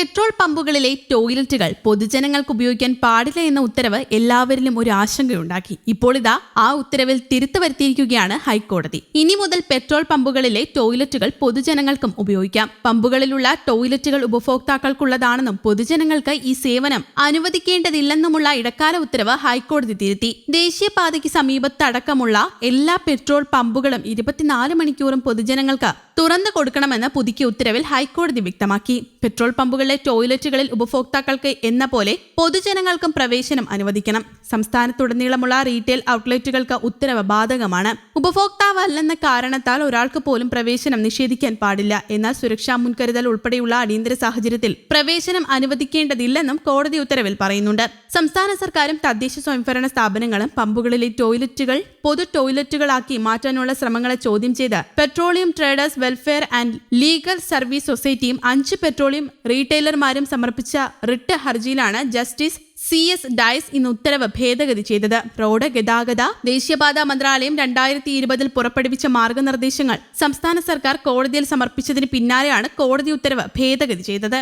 Petrol പമ്പുകളിലെ ടോയ്ലറ്റുകൾ പൊതുജനങ്ങൾക്ക് ഉപയോഗിക്കാൻ പാടില്ല എന്ന ഉത്തരവ് എല്ലാവരിലും ഒരു ആശങ്കയുണ്ടാക്കി. ഇപ്പോൾ ഇതാ ആ ഉത്തരവിൽ തിരുത്തു വരുത്തിയിരിക്കുകയാണ് ഹൈക്കോടതി. ഇനി മുതൽ പെട്രോൾ പമ്പുകളിലെ ടോയ്ലറ്റുകൾ പൊതുജനങ്ങൾക്കും ഉപയോഗിക്കാം. പമ്പുകളിലുള്ള ടോയ്ലറ്റുകൾ ഉപഭോക്താക്കൾക്കുള്ളതാണെന്നും പൊതുജനങ്ങൾക്ക് ഈ സേവനം അനുവദിക്കേണ്ടതില്ലെന്നുമുള്ള ഇടക്കാല ഉത്തരവ് ഹൈക്കോടതി തിരുത്തി. ദേശീയപാതയ്ക്ക് സമീപത്തടക്കമുള്ള എല്ലാ പെട്രോൾ പമ്പുകളും ഇരുപത്തിനാല് മണിക്കൂറും പൊതുജനങ്ങൾക്ക് തുറന്നു കൊടുക്കണമെന്ന് പുതുക്കിയ ഉത്തരവിൽ ഹൈക്കോടതി വ്യക്തമാക്കി. പെട്രോൾ ടോയ്ലറ്റുകളിൽ ഉപഭോക്താക്കൾക്ക് എന്ന പോലെ പൊതുജനങ്ങൾക്കും പ്രവേശനം അനുവദിക്കണം. സംസ്ഥാനത്തുടനീളമുള്ള റീറ്റെയിൽ ഔട്ട്ലെറ്റുകൾക്ക് ഉത്തരവ് ബാധകമാണ്. ഉപഭോക്താവല്ലെന്ന കാരണത്താൽ ഒരാൾക്ക് പോലും പ്രവേശനം നിഷേധിക്കാൻ പാടില്ല. എന്നാൽ സുരക്ഷാ മുൻകരുതൽ ഉൾപ്പെടെയുള്ള അടിയന്തര സാഹചര്യത്തിൽ പ്രവേശനം അനുവദിക്കേണ്ടതില്ലെന്നും കോടതി ഉത്തരവിൽ പറയുന്നുണ്ട്. സംസ്ഥാന സർക്കാരും തദ്ദേശ സ്വയംഭരണ സ്ഥാപനങ്ങളും പമ്പുകളിലെ ടോയ്ലറ്റുകൾ പൊതു ടോയ്ലറ്റുകളാക്കി മാറ്റാനുള്ള ശ്രമങ്ങളെ ചോദ്യം ചെയ്ത് petroleum traders welfare and legal service സൊസൈറ്റിയും അഞ്ച് പെട്രോളിയം റീറ്റെയിലർമാരും സമർപ്പിച്ച റിട്ട് ഹർജിയിലാണ് ജസ്റ്റിസ് സി എസ് ഡയസ് ഇന്ന് ഉത്തരവ് ഭേദഗതി ചെയ്തത്. റോഡ് ഗതാഗത ദേശീയപാത മന്ത്രാലയം രണ്ടായിരത്തി ഇരുപതിൽ പുറപ്പെടുവിച്ച മാർഗനിർദ്ദേശങ്ങൾ സംസ്ഥാന സർക്കാർ കോടതിയിൽ സമർപ്പിച്ചതിന് പിന്നാലെയാണ് കോടതി ഉത്തരവ് ഭേദഗതി ചെയ്തത്.